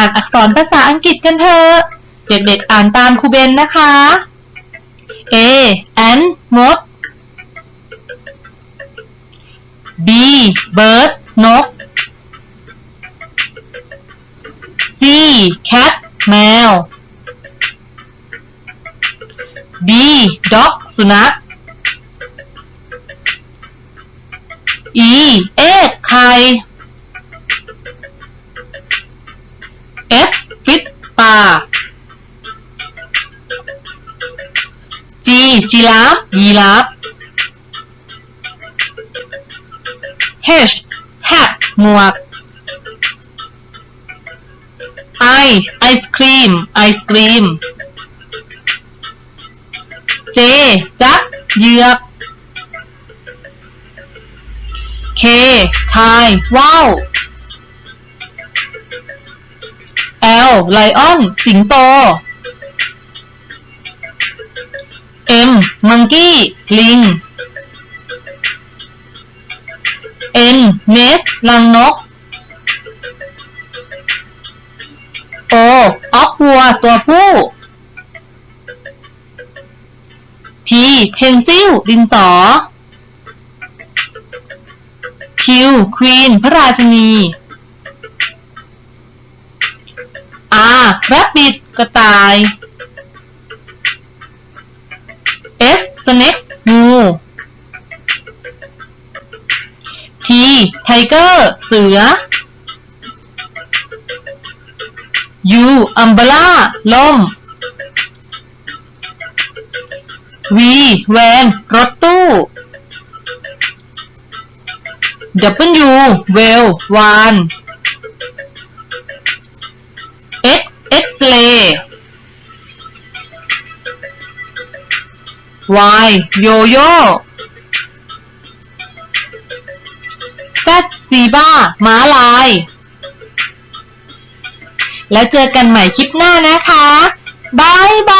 อ่านอักษรภาษาอังกฤษกันเถอะ เด็กๆอ่านตามครูเบนนะคะ A ant มด B bird นก C cat แมว D dog สุนัข E egg ไข่ F fish ปลา G จีราฟยีราฟ H hat หมวก I ไอศครีมไอศครีม J จักเหยือก K คายว่าว L ไลออน สิงโต M มังกี้ ลิง N เนสลังนก O ออกวัว ตัวผู้ P เพนซิลดินสอ Q ควีน พระราชนี rabbit กระต่าย s snake งู t tiger เสือ u umbrella ล่ม v van รถตู้ w whale วาน Y โยโย่ Z ซีบ้าม้าลาย แล้วเจอกันใหม่คลิปหน้านะคะบายบาย